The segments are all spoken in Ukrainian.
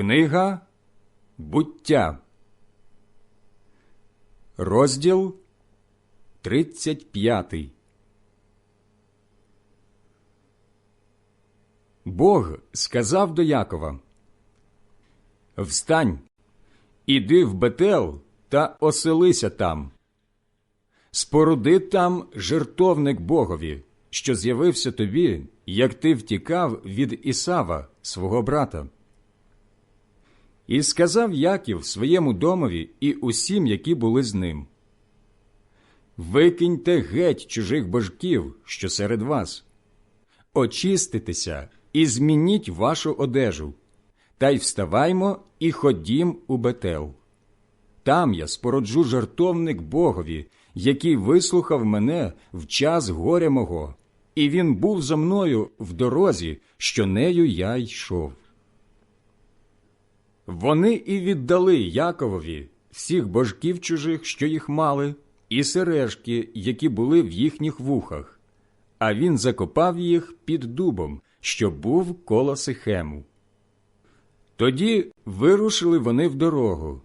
Книга буття, розділ 35 Бог сказав до Якова Встань, іди в Бетел та оселися там. Споруди там жертовник Богові, що з'явився тобі, як ти втікав від Ісава, свого брата. І сказав Яків своєму домові і усім, які були з ним. Викиньте геть чужих божків, що серед вас, очиститеся і змініть вашу одежу, та й вставаймо і ходім у Бетел. Там я спороджу жартовник Богові, який вислухав мене в час горя мого, і він був за мною в дорозі, що нею я йшов. Вони і віддали Яковові всіх божків чужих, що їх мали, і сережки, які були в їхніх вухах, а він закопав їх під дубом, що був коло Сихему. Тоді вирушили вони в дорогу,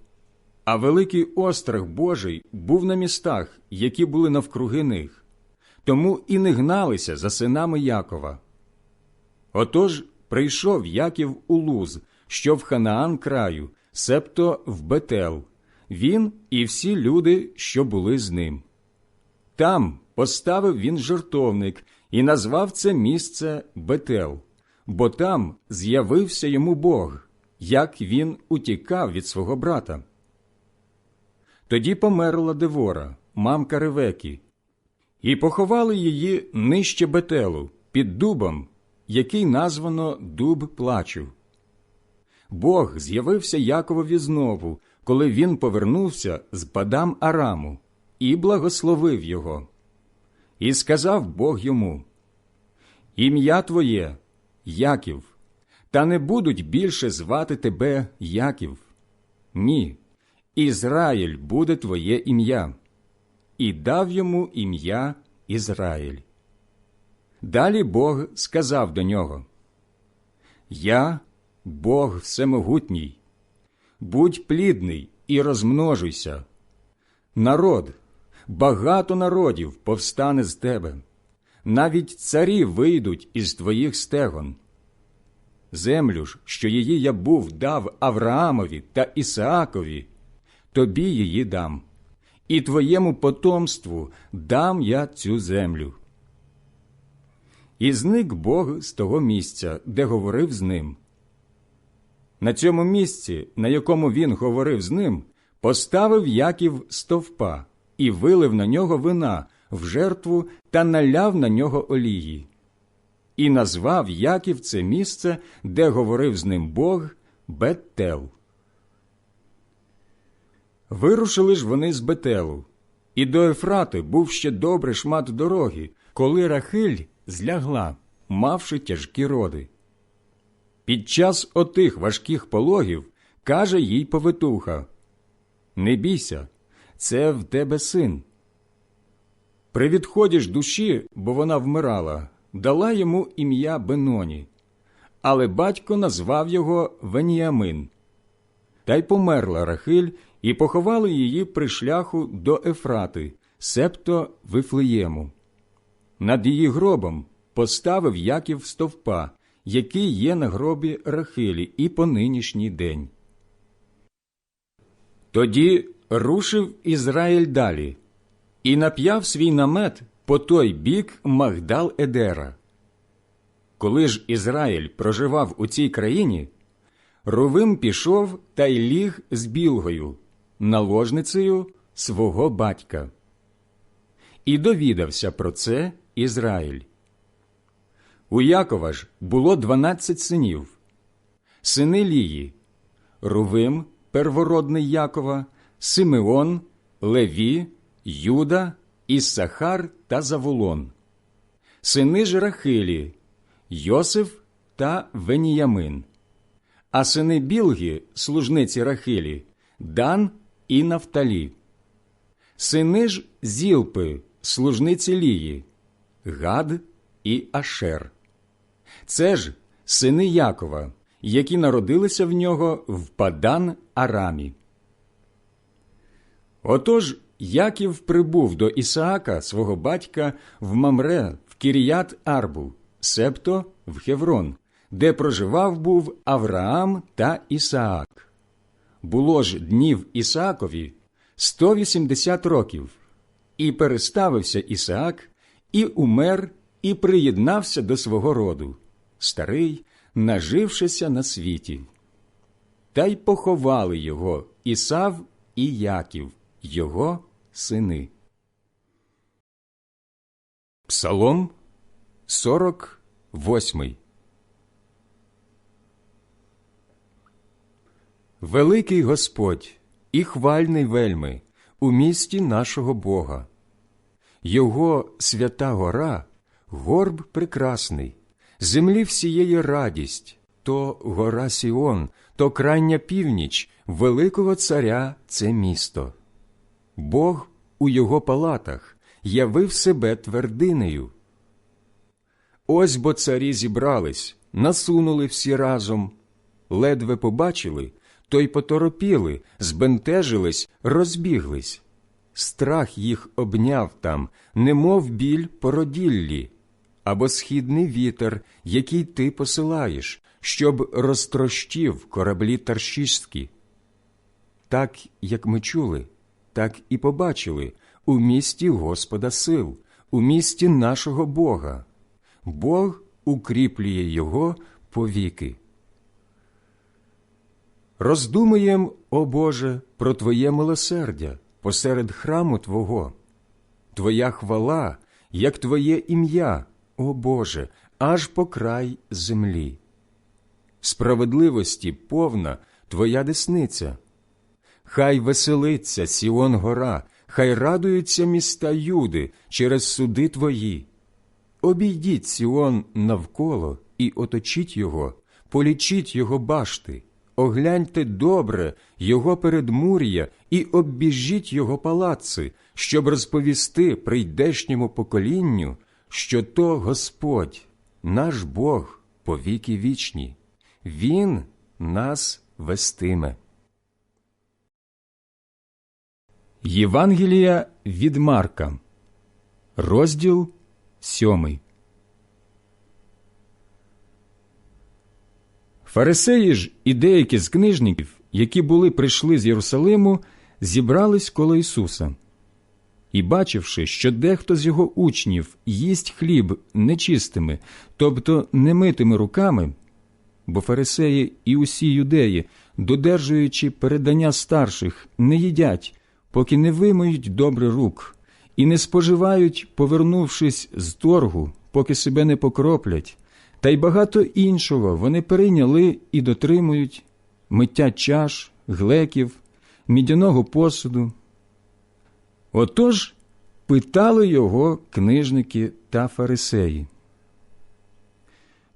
а великий острах Божий був на містах, які були навкруги них, тому і не гналися за синами Якова. Отож прийшов Яків у Луз, що в Ханаан краю, себто в Бетел, він і всі люди, що були з ним. Там поставив він жертовник і назвав це місце Бетел, бо там з'явився йому Бог, як він утікав від свого брата. Тоді померла Девора, мамка Ревекі, і поховали її нижче Бетелу, під дубом, який названо Дуб плачу. Бог з'явився Яковові знову, коли він повернувся з Падам Араму, і благословив його. І сказав Бог йому: Ім'я твоє Яків, та не будуть більше звати тебе Яків. Ні, Ізраїль буде твоє ім'я, і дав йому ім'я Ізраїль. Далі Бог сказав до нього: Я Бог всемогутній, будь плідний і розмножуйся. Народ, багато народів повстане з тебе, навіть царі вийдуть із твоїх стегон. Землю ж, що її я був дав Авраамові та Ісаакові, тобі її дам, і твоєму потомству дам я цю землю. І зник Бог з того місця, де говорив з ним. На цьому місці, на якому він говорив з ним, поставив Яків стовпа і вилив на нього вина в жертву та наляв на нього олії. І назвав Яків це місце, де говорив з ним Бог Бетел. Вирушили ж вони з Бетелу, і до Ефрати був ще добрий шмат дороги, коли Рахиль злягла, мавши тяжкі роди. Під час отих важких пологів каже їй повитуха Не бійся, це в тебе син. При відході ж душі, бо вона вмирала, дала йому ім'я Беноні, але батько назвав його Веніамин. Та й померла Рахиль, і поховали її при шляху до Ефрати, септо Вифлеєму. Над її гробом поставив Яків стовпа який є на гробі Рахилі і по нинішній день. Тоді рушив Ізраїль далі і нап'яв свій намет по той бік Магдал Едера. Коли ж Ізраїль проживав у цій країні, Рувим пішов та й ліг з білгою, наложницею свого батька. І довідався про це Ізраїль. У Якова ж було дванадцять синів, сини Лії, Рувим, первородний Якова, Симеон, Леві, Юда, Іссахар та Заволон, сини ж Рахилі, Йосиф та Веніямин, а сини Білги, служниці Рахилі, Дан і Нафталі, сини ж Зілпи, служниці Лії, Гад і Ашер. Це ж сини Якова, які народилися в нього в Падан Арамі. Отож Яків прибув до Ісаака, свого батька, в Мамре, в Кіріят Арбу, себто в Хеврон, де проживав був Авраам та Ісаак. Було ж днів Ісаакові 180 років, і переставився Ісаак, і умер, і приєднався до свого роду, старий, нажившися на світі. Та й поховали його Ісав і Яків, його сини. Псалом 48 Великий Господь і хвальний вельми у місті нашого Бога. Його свята гора, горб прекрасний, землі всієї радість, то гора Сіон, то крайня північ, великого царя це місто. Бог у його палатах явив себе твердинею. Ось бо царі зібрались, насунули всі разом, ледве побачили, то й поторопіли, збентежились, розбіглись. Страх їх обняв там, немов біль породіллі, або східний вітер, який ти посилаєш, щоб розтрощив кораблі таршістські. Так, як ми чули, так і побачили у місті Господа сил, у місті нашого Бога. Бог укріплює його повіки. Роздумуєм, о Боже, про Твоє милосердя посеред храму Твого, Твоя хвала, як Твоє ім'я, о Боже, аж по край землі. Справедливості повна Твоя десниця. Хай веселиться Сіон гора, хай радуються міста Юди через суди Твої. Обійдіть Сіон навколо і оточіть його, полічіть його башти огляньте добре його передмур'я і оббіжіть його палаци, щоб розповісти прийдешньому поколінню, що то Господь, наш Бог по віки вічні, Він нас вестиме. Євангелія від Марка, розділ сьомий. Фарисеї ж і деякі з книжників, які були прийшли з Єрусалиму, зібрались коло Ісуса. І, бачивши, що дехто з його учнів їсть хліб нечистими, тобто немитими руками, бо фарисеї і усі юдеї, додержуючи передання старших, не їдять, поки не вимиють добре рук, і не споживають, повернувшись з торгу, поки себе не покроплять та й багато іншого вони перейняли і дотримують миття чаш, глеків, мідяного посуду. Отож питали його книжники та фарисеї.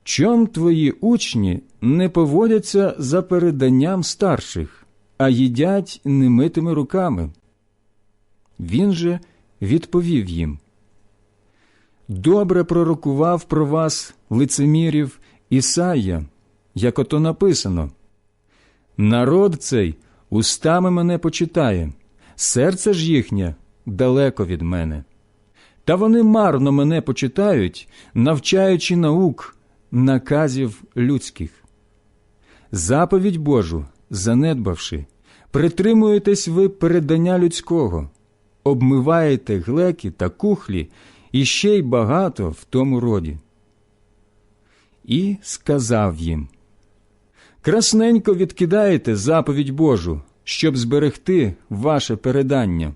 Чом твої учні не поводяться за переданням старших, а їдять немитими руками? Він же відповів їм добре пророкував про вас лицемірів Ісая, як ото написано. Народ цей устами мене почитає, серце ж їхнє далеко від мене. Та вони марно мене почитають, навчаючи наук, наказів людських. Заповідь Божу, занедбавши, притримуєтесь ви передання людського, обмиваєте глеки та кухлі і ще й багато в тому роді. І сказав їм Красненько відкидаєте заповідь Божу, щоб зберегти ваше передання.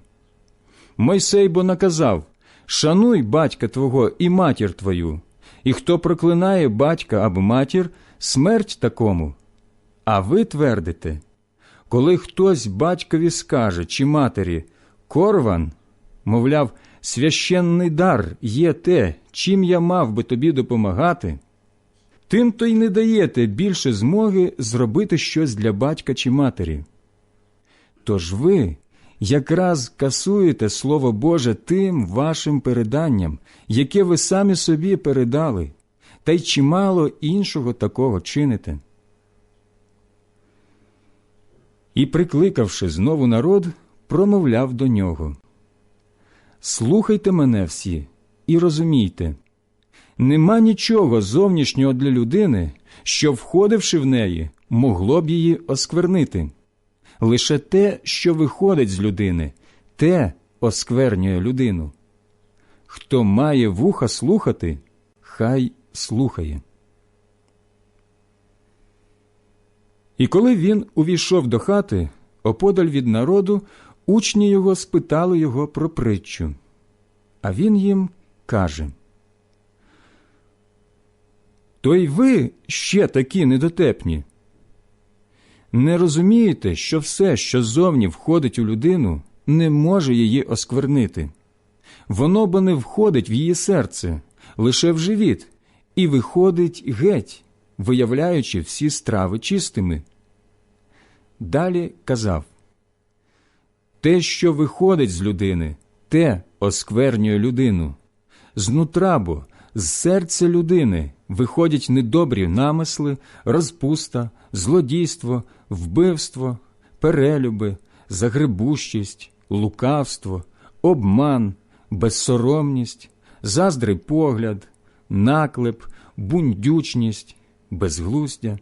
Мойсей бо наказав Шануй батька твого і матір твою, і хто проклинає батька або матір, смерть такому. А ви твердите, коли хтось батькові скаже чи матері Корван, мовляв, священний дар є те, чим я мав би тобі допомагати, тим то й не даєте більше змоги зробити щось для батька чи матері. Тож ви якраз касуєте Слово Боже тим вашим переданням, яке ви самі собі передали, та й чимало іншого такого чините. І, прикликавши знову народ, промовляв до нього Слухайте мене всі і розумійте, нема нічого зовнішнього для людини, що, входивши в неї, могло б її осквернити. Лише те, що виходить з людини, те осквернює людину. Хто має вуха слухати, хай слухає. І коли він увійшов до хати, оподаль від народу, учні його спитали його про притчу. А він їм каже То й ви ще такі недотепні. Не розумієте, що все, що зовні входить у людину, не може її осквернити. Воно бо не входить в її серце, лише в живіт, і виходить геть, виявляючи всі страви чистими. Далі казав Те, що виходить з людини, те осквернює людину. Знутра бо, з серця людини виходять недобрі намисли, розпуста, злодійство, вбивство, перелюби, загребущість, лукавство, обман, безсоромність, заздрий погляд, наклеп, бундючність, безглуздя.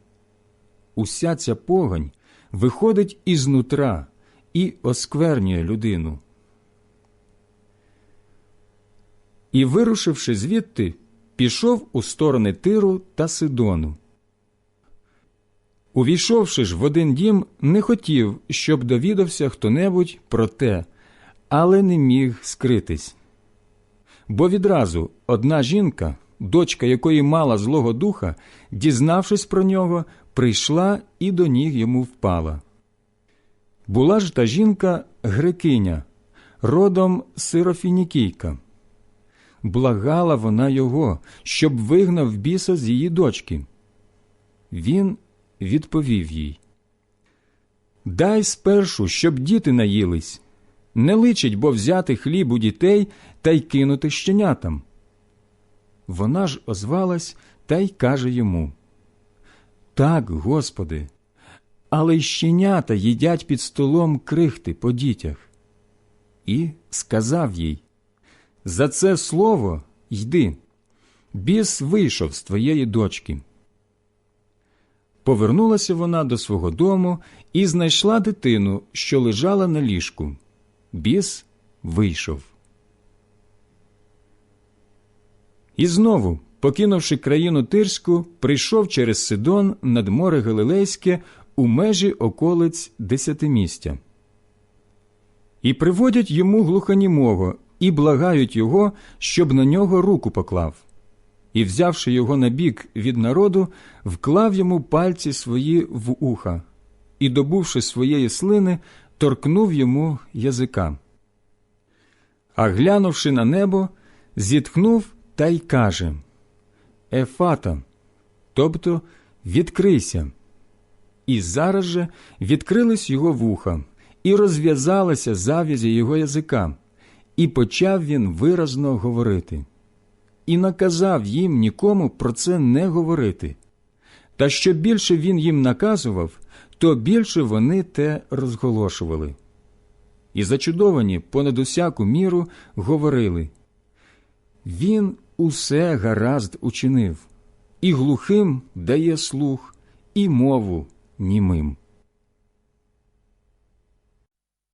Уся ця погань виходить із нутра і осквернює людину. І, вирушивши звідти, пішов у сторони Тиру та Сидону. Увійшовши ж в один дім, не хотів, щоб довідався хто-небудь про те, але не міг скритись. Бо відразу одна жінка, дочка якої мала Злого Духа, дізнавшись про нього, прийшла і до ніг йому впала. Була ж та жінка грекиня, родом сирофінікійка. Благала вона його, щоб вигнав біса з її дочки. Він відповів їй Дай спершу, щоб діти наїлись. Не личить, бо взяти хліб у дітей та й кинути щенятам. Вона ж озвалась та й каже йому Так, Господи, але щенята їдять під столом крихти по дітях. І сказав їй За це слово йди, біс вийшов з твоєї дочки. Повернулася вона до свого дому і знайшла дитину, що лежала на ліжку. Біс вийшов. І знову, покинувши країну Тирську, прийшов через Сидон над море Галилейське у межі околиць Десятимістя. І приводять йому глухонімого і благають його, щоб на нього руку поклав. І, взявши його на бік від народу, вклав йому пальці свої в уха і, добувши своєї слини, торкнув йому язика. А глянувши на небо, зітхнув та й каже Ефата, тобто відкрийся. І зараз же відкрились його вуха, і розв'язалася зав'язі його язика, і почав він виразно говорити. І наказав їм нікому про це не говорити. Та що більше він їм наказував, то більше вони те розголошували. І зачудовані понад усяку міру говорили Він усе гаразд учинив, і глухим дає слух, і мову німим.